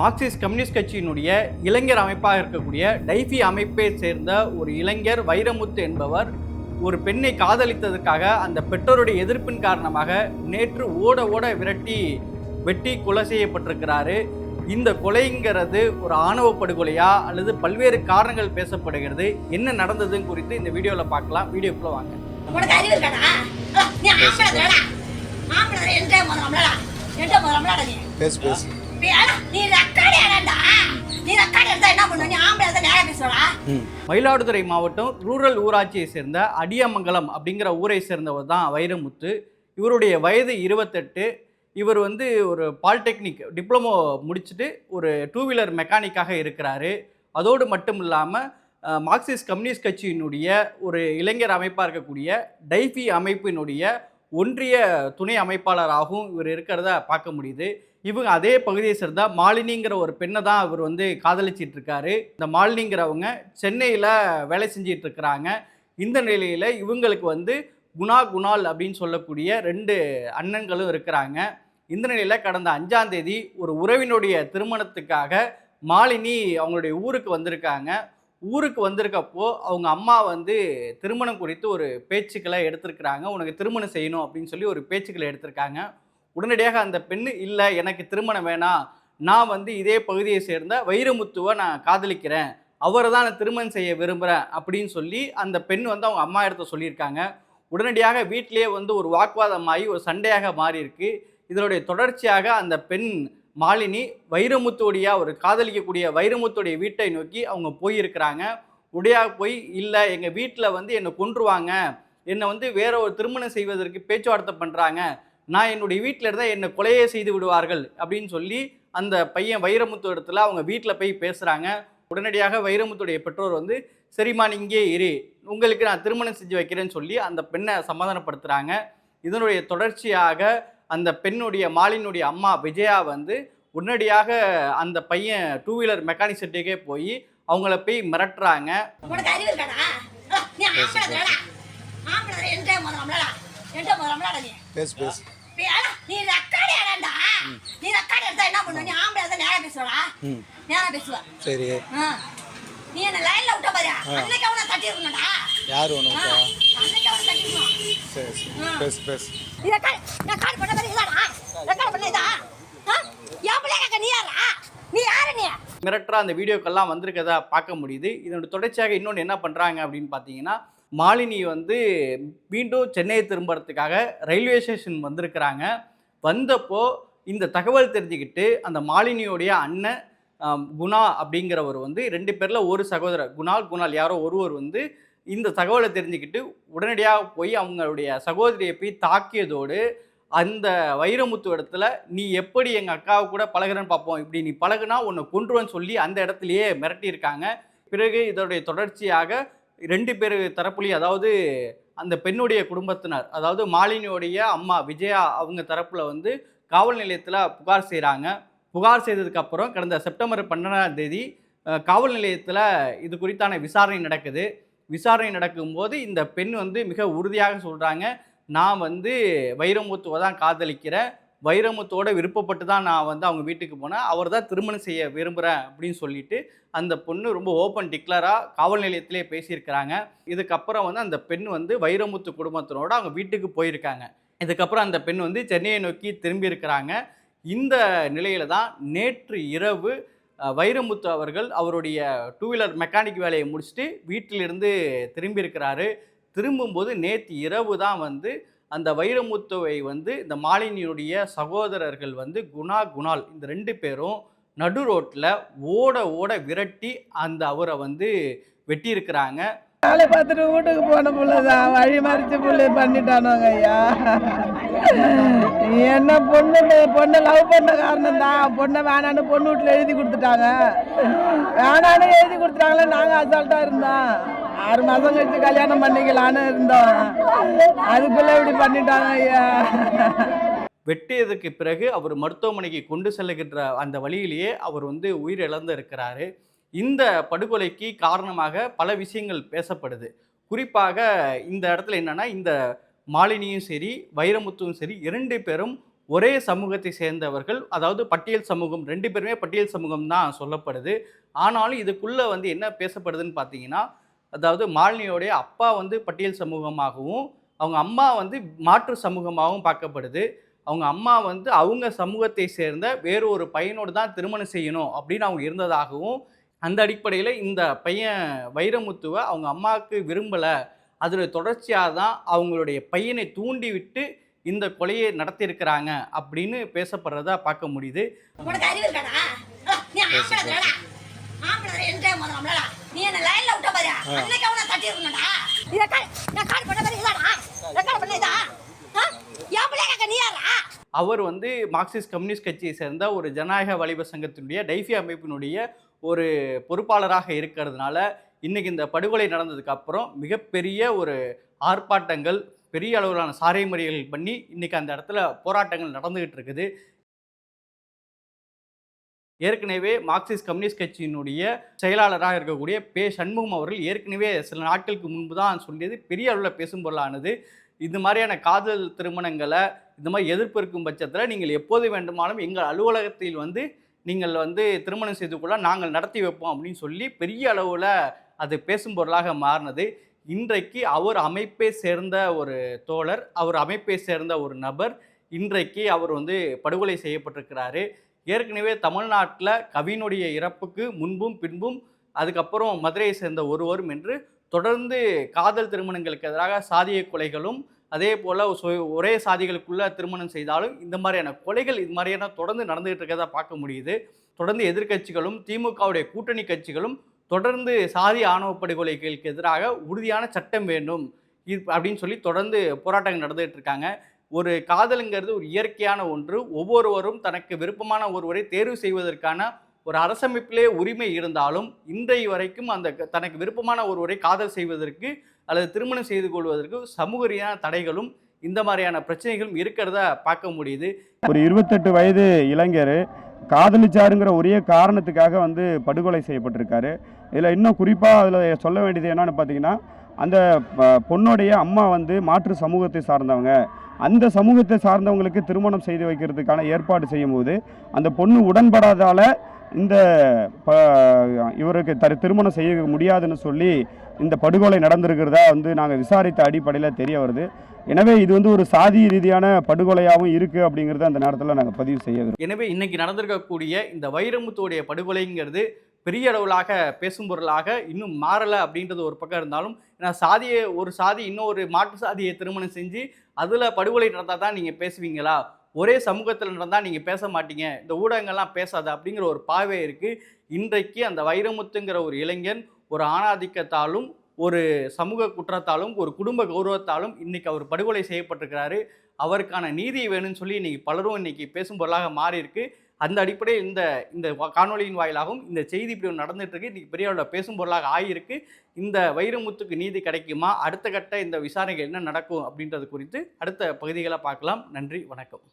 Marxist communist கட்சியினுடைய இளைஞர் அமைப்பாக இருக்கக்கூடிய டைஃபி அமைப்பை சேர்ந்த ஒரு இளைஞர் வைரமுத்து என்பவர் ஒரு பெண்ணை காதலித்ததற்காக அந்த பெற்றோருடைய எதிர்ப்பின் காரணமாக நேற்று ஓட ஓட விரட்டி வெட்டி கொலை செய்யப்பட்டிருக்கிறாரு இந்த கொலைங்கிறது ஒரு ஆணவ படுகொலையா அல்லது பல்வேறு காரணங்கள் பேசப்படுகிறது என்ன நடந்ததுன்னு குறித்து இந்த வீடியோவில் பார்க்கலாம் வீடியோக்குள்ள வாங்க பேசு பேசு என்ன மயிலாடுதுறை மாவட்டம் ரூரல் ஊராட்சியை சேர்ந்த அடியமங்கலம் அப்படிங்கிற ஊரை சேர்ந்தவர் தான் வைரமுத்து. இவருடைய வயது இருபத்தெட்டு. இவர் வந்து ஒரு பாலிடெக்னிக் டிப்ளமோ முடிச்சுட்டு ஒரு டூ வீலர் மெக்கானிக்காக இருக்கிறாரு. அதோடு மட்டும் இல்லாமல் மார்க்சிஸ்ட் கம்யூனிஸ்ட் கட்சியினுடைய ஒரு இளைஞர் அமைப்பாக இருக்கக்கூடிய டைஃபி அமைப்பினுடைய ஒன்றிய துணை அமைப்பாளராகவும் இவர் இருக்கிறத பார்க்க முடியுது. இவங்க அதே பகுதியை சேர்ந்த மாலினிங்கிற ஒரு பெண்ணை தான் அவர் வந்து காதலிச்சிட்டு இருக்காரு இந்த மாலினிங்கிறவங்க சென்னையில் வேலை செஞ்சிட்டு இருக்கிறாங்க இந்த நிலையில் இவங்களுக்கு வந்து குணா குணால் அப்படின்னு சொல்லக்கூடிய ரெண்டு அண்ணன்களும் இருக்கிறாங்க. இந்த நிலையில் கடந்த அஞ்சாம் தேதி ஒரு உறவினுடைய திருமணத்துக்காக மாலினி அவங்களுடைய ஊருக்கு வந்திருக்காங்க. ஊருக்கு வந்திருக்கப்போ அவங்க அம்மா வந்து திருமணம் குறித்து ஒரு பேச்சுக்களை எடுத்திருக்கிறாங்க. உனக்கு திருமணம் செய்யணும் அப்படின்னு சொல்லி ஒரு பேச்சுக்களை எடுத்திருக்காங்க. உடனடியாக அந்த பெண்ணு இல்லை எனக்கு திருமணம் வேணாம். நான் வந்து இதே பகுதியை சேர்ந்த வைரமுத்துவை நான் காதலிக்கிறேன். அவரை தான் நான் திருமணம் செய்ய விரும்புகிறேன் அப்படின்னு சொல்லி அந்த பெண் வந்து அவங்க அம்மா இடத்த சொல்லியிருக்காங்க. உடனடியாக வீட்டிலேயே வந்து ஒரு வாக்குவாதமாகி ஒரு சண்டையாக மாறியிருக்கு. இதனுடைய தொடர்ச்சியாக அந்த பெண் மாலினி வைரமுத்துடைய ஒரு காதலிக்கக்கூடிய வைரமுத்துடைய வீட்டை நோக்கி அவங்க போயிருக்கிறாங்க. உடையாக போய் இல்லை எங்கள் வீட்டில் வந்து என்னை கொன்றுவாங்க. என்னை வந்து வேற ஒரு திருமணம் செய்வதற்கு பேச்சுவார்த்தை பண்ணுறாங்க நான் என்னுடைய வீட்டில் இருந்தால் என்னை கொலையே செய்து விடுவார்கள் அப்படின்னு சொல்லி அந்த பையன் வைரமுத்து இடத்துல அவங்க வீட்டில் போய் பேசுகிறாங்க உடனடியாக வைரமுத்துடைய பெற்றோர் வந்து சரிம்மா இங்கே இரு. உங்களுக்கு நான் திருமணம் செஞ்சு வைக்கிறேன்னு சொல்லி அந்த பெண்ணை சமாதானப்படுத்துகிறாங்க இதனுடைய தொடர்ச்சியாக அந்த பெண்ணுடைய மாலினுடைய அம்மா விஜயா வந்து உடனடியாக அந்த பையன் டூ வீலர் மெக்கானிக் செட்டுக்கே போய் அவங்கள போய் மிரட்டுறாங்க. பேசு பேசு. நீ ரெக்கார்டு ஏடாண்டா நீ ரெக்கார்டு எடுத்தா என்ன பண்ணுவ? நீ ஆம்பளை தான் நேரம் பேசுவடா ம். நேரம் பேசுவ? சரி. நீ என்ன லைன்ல விட்ட பாரு அன்னைக்கு அவனை தட்டி இருக்கணும்டா யார் உனக்கு அன்னைக்கு அவனை தட்டி இருக்கணும் சரி சரி. பேசு பேசு. நீ ரெக்கார்டு ரெக்கார்டு பண்ண மாதிரி இதாடா. ரெக்கார்டு பண்ண இதா? பிள்ளைய கேட்க நீ யாரா நீ யாரு நீ? மிரட்டுற அந்த வீடியோக்கெல்லாம் வந்திருக்கதா பார்க்க முடியுது. இதனோட தொடர்ச்சியாக இன்னொன்று என்ன பண்ணுறாங்க அப்படின்னு பார்த்தீங்கன்னா மாலினி வந்து மீண்டும் சென்னையை திரும்புறதுக்காக ரயில்வே ஸ்டேஷன் வந்திருக்கிறாங்க. வந்தப்போ இந்த தகவல் தெரிஞ்சுக்கிட்டு அந்த மாலினியோடைய அண்ணன் குணா அப்படிங்கிறவர் வந்து ரெண்டு பேரில் ஒரு சகோதரர் குணால் குணால் யாரோ ஒருவர் வந்து இந்த தகவலை தெரிஞ்சுக்கிட்டு உடனடியாக போய் அவங்களுடைய சகோதரியை போய் தாக்கியதோடு அந்த வைரமுத்து இடத்துல நீ எப்படி எங்கள் அக்காவை கூட பழகுறன்னு பார்ப்போம் இப்படி நீ பழகுனா உன்னை கொன்றுவன்னு சொல்லி அந்த இடத்துலையே மிரட்டியிருக்காங்க. பிறகு இதோடைய தொடர்ச்சியாக ரெண்டு பேர் தரப்புலையும் அதாவது அந்த பெண்ணுடைய குடும்பத்தினர் அதாவது மாலினியோடைய அம்மா விஜயா அவங்க தரப்பில் வந்து காவல் நிலையத்தில் புகார் செய்கிறாங்க புகார் செய்ததுக்கப்புறம் கடந்த செப்டம்பர் பன்னெண்டாம் தேதி காவல் நிலையத்தில் இது குறித்தான விசாரணை நடக்குது. விசாரணை நடக்கும்போது இந்த பெண் வந்து மிக உறுதியாக சொல்கிறாங்க நான் வந்து வைரமுத்துவை தான் காதலிக்கிறேன். வைரமுத்தோட விருப்பப்பட்டு தான் நான் வந்து அவங்க வீட்டுக்கு போனேன். அவர் தான் திருமணம் செய்ய விரும்புகிறேன் அப்படின்னு சொல்லிட்டு அந்த பொண்ணு ரொம்ப ஓப்பன் டிக்ளராக காவல் நிலையத்திலே பேசியிருக்கிறாங்க. இதுக்கப்புறம் வந்து அந்த பெண் வந்து வைரமுத்து குடும்பத்தினோட அவங்க வீட்டுக்கு போயிருக்காங்க. இதுக்கப்புறம் அந்த பெண் வந்து சென்னையை நோக்கி திரும்பி இருக்கிறாங்க. இந்த நிலையில தான் நேற்று இரவு வைரமுத்து அவர்கள் அவருடைய டூ வீலர் மெக்கானிக் வேலையை முடிச்சுட்டு வீட்டிலிருந்து திரும்பியிருக்கிறாரு திரும்பும்போது நேற்று இரவு தான் வந்து அந்த வைரமுத்துவை வந்து இந்த மாலினியுடைய சகோதரர்கள் வந்து குணா குணால் இந்த ரெண்டு பேரும் நடு ரோட்டில் ஓட ஓட விரட்டி அந்த அவரை வந்து வெட்டியிருக்கிறாங்க. வேலை பார்த்துட்டு வீட்டுக்கு போன பிள்ளைதான். வழி மறிச்சு பிள்ளை பண்ணிட்டானுங்க ஐயா. என்ன பொண்ணு பொண்ணை லவ் பண்ண காரணம் தான். பொண்ணை வேணான்னு பொண்ணு வீட்டில் எழுதி கொடுத்துட்டாங்க. வேணான்னு எழுதி கொடுத்துட்டாங்களே நாங்கள் அசால்ட்டாக இருந்தோம் ஆறு மாதம் கழிச்சு கல்யாணம் பண்ணிக்கலான்னு இருந்தோம் அதுக்குள்ளே இப்படி பண்ணிட்டாங்க ஐயா. வெட்டியதுக்கு பிறகு அவர் மருத்துவமனைக்கு கொண்டு செல்லுகின்ற அந்த வழியிலேயே அவர் வந்து உயிரிழந்து இருக்கிறாரு இந்த படுகொலைக்கு காரணமாக பல விஷயங்கள் பேசப்படுது. குறிப்பாக இந்த இடத்துல என்னன்னா இந்த மாலினியும் சரி வைரமுத்துவும் சரி இரண்டு பேரும் ஒரே சமூகத்தை சேர்ந்தவர்கள். அதாவது பட்டியல் சமூகம் ரெண்டு பேருமே பட்டியல் சமூகம் தான் சொல்லப்படுது. ஆனாலும் இதுக்குள்ளே வந்து என்ன பேசப்படுதுன்னு பார்த்தீங்கன்னா அதாவது மாலினியோடைய அப்பா வந்து பட்டியல் சமூகமாகவும் அவங்க அம்மா வந்து மாற்று சமூகமாகவும் பார்க்கப்படுது. அவங்க அம்மா வந்து அவங்க சமூகத்தை சேர்ந்த வேறு ஒரு பையனோடு தான் திருமணம் செய்யணும் அப்படின்னு அவங்க இருந்ததாகவும் அந்த அடிப்படையில் இந்த பையன் வைரமுத்துவை அவங்க அம்மாவுக்கு விரும்பலை. அதில் தொடர்ச்சியாக தான் அவங்களுடைய பையனை தூண்டி விட்டு இந்த கொலையை நடத்தியிருக்கிறாங்க அப்படின்னு பேசப்படுறதா பார்க்க முடியுது. நீ என்ன லைன்ல விட்ட அன்னைக்கு அவனை தட்டி இருக்கணும்டா இத கால் நான் கால் பண்ண மாதிரி இதாடா ரெக்கார்ட் பண்ண இதா? நீ யாரா அவர் வந்து மார்க்சிஸ்ட் கம்யூனிஸ்ட் கட்சியை சேர்ந்த ஒரு ஜனநாயக வாலிப சங்கத்தினுடைய டைஃபி அமைப்பினுடைய ஒரு பொறுப்பாளராக இருக்கிறதுனால இன்னைக்கு இந்த படுகொலை நடந்ததுக்கு அப்புறம் மிகப்பெரிய ஒரு ஆர்ப்பாட்டங்கள் பெரிய அளவிலான சாலை மறியல்கள் பண்ணி இன்னைக்கு அந்த இடத்துல போராட்டங்கள் நடந்துகிட்டு இருக்குது. ஏற்கனவே மார்க்சிஸ்ட் கம்யூனிஸ்ட் கட்சியினுடைய செயலாளராக இருக்கக்கூடிய பே சண்முகம் அவர்கள் ஏற்கனவே சில நாட்களுக்கு முன்பு தான் சொல்லியது பெரிய அளவில் பேசும் பொருளானது. இது மாதிரியான காதல் திருமணங்களை இந்த மாதிரி எதிர்ப்பு இருக்கும் பட்சத்தில் நீங்கள் எப்போது வேண்டுமானாலும் எங்கள் அலுவலகத்தில் வந்து நீங்கள் வந்து திருமணம் செய்து கொள்ள நாங்கள் நடத்தி வைப்போம் அப்படின்னு சொல்லி பெரிய அளவில் அது பேசும் பொருளாக மாறினது. இன்றைக்கு அவர் அமைப்பை சேர்ந்த ஒரு தோழர் அவர் அமைப்பை சேர்ந்த ஒரு நபர் இன்றைக்கு அவர் வந்து படுகொலை செய்யப்பட்டிருக்கிறாரு. ஏற்கனவே தமிழ்நாட்டில் கவினுடைய இறப்புக்கு முன்பும் பின்பும் அதுக்கப்புறம் மதுரையை சேர்ந்த ஒருவரும் என்று தொடர்ந்து காதல் திருமணங்களுக்கு எதிராக சாதிய கொலைகளும் அதே போல் ஒரே சாதிகளுக்குள்ளே திருமணம் செய்தாலும் இந்த மாதிரியான கொலைகள் இது மாதிரியான தொடர்ந்து நடந்துகிட்டு இருக்கிறதா பார்க்க முடியுது. தொடர்ந்து எதிர்க்கட்சிகளும் திமுகவுடைய கூட்டணி கட்சிகளும் தொடர்ந்து சாதி ஆணவ படுகொலைகளுக்கு எதிராக உறுதியான சட்டம் வேண்டும் இது அப்படின்னு சொல்லி தொடர்ந்து போராட்டங்கள் நடந்துகிட்டு இருக்காங்க. ஒரு காதலுங்கிறது ஒரு இயற்கையான ஒன்று. ஒவ்வொருவரும் தனக்கு விருப்பமான ஒருவரை தேர்வு செய்வதற்கான ஒரு அரசமைப்பிலே உரிமை இருந்தாலும் இன்றைய வரைக்கும் அந்த க- தனக்கு விருப்பமான ஒருவரை காதல் செய்வதற்கு அல்லது திருமணம் செய்து கொள்வதற்கு சமூக ரீதியான தடைகளும் இந்த மாதிரியான பிரச்சனைகளும் இருக்கிறத பார்க்க முடியுது. ஒரு இருபத்தெட்டு வயது இளைஞர் காதலிச்சாருங்கிற ஒரே காரணத்துக்காக வந்து படுகொலை செய்யப்பட்டிருக்காரு. இதில் இன்னும் குறிப்பாக அதில் சொல்ல வேண்டியது என்னென்னு பார்த்தீங்கன்னா அந்த ப- பொண்ணுடைய அம்மா வந்து மாற்று சமூகத்தை சார்ந்தவங்க. அந்த சமூகத்தை சார்ந்தவங்களுக்கு திருமணம் செய்து வைக்கிறதுக்கான ஏற்பாடு செய்யும்போது அந்த பொண்ணு உடன்படாதால இந்த ப இவருக்கு தரு திருமணம் செய்ய முடியாதுன்னு சொல்லி இந்த படுகொலை நடந்திருக்கிறதா வந்து நாங்கள் விசாரித்த அடிப்படையில் தெரிய வருது. எனவே இது வந்து ஒரு சாதி ரீதியான படுகொலையாகவும் இருக்குது அப்படிங்கிறத அந்த நேரத்தில் நாங்கள் பதிவு செய்ய எனவே இன்றைக்கி நடந்திருக்கக்கூடிய இந்த வைரமுத்துடைய படுகொலைங்கிறது பெரிய அளவிலாக பேசும் பொருளாக இன்னும் மாறலை அப்படின்றது ஒரு பக்கம் இருந்தாலும் ஏன்னா சாதியை ஒரு சாதி இன்னொரு மாற்று சாதியை திருமணம் செஞ்சு அதில் படுகொலை நடந்தால் தான் நீங்கள் பேசுவீங்களா? ஒரே சமூகத்தில் நடந்தால் நீங்கள் பேச மாட்டீங்க. இந்த ஊடகங்கள்லாம் பேசாத அப்படிங்கிற ஒரு பார்வை இருக்குது இன்றைக்கு அந்த வைரமுத்துங்கிற ஒரு இளைஞன் ஒரு ஆணாதிக்கத்தாலும் ஒரு சமூக குற்றத்தாலும் ஒரு குடும்ப கௌரவத்தாலும் இன்றைக்கி அவர் படுகொலை செய்யப்பட்டிருக்கிறாரு. அவருக்கான நீதி வேணும்னு சொல்லி இன்றைக்கி பலரும் இன்றைக்கி பேசும் பொருளாக மாறிருக்கு அந்த அடிப்படையில் இந்த இந்த காணொலியின் காணொளியின் வாயிலாகவும் இந்த செய்தி இப்படி ஒன்று நடந்துட்டு இருக்கு இன்னைக்கு பெரிய அளவில் பேசும் பொருளாக ஆகியிருக்கு. இந்த வைரமுத்துக்கு நீதி கிடைக்குமா? அடுத்த கட்ட இந்த விசாரணைகள் என்ன நடக்கும் அப்படின்றது குறித்து அடுத்த பகுதிகளை பார்க்கலாம். நன்றி வணக்கம்.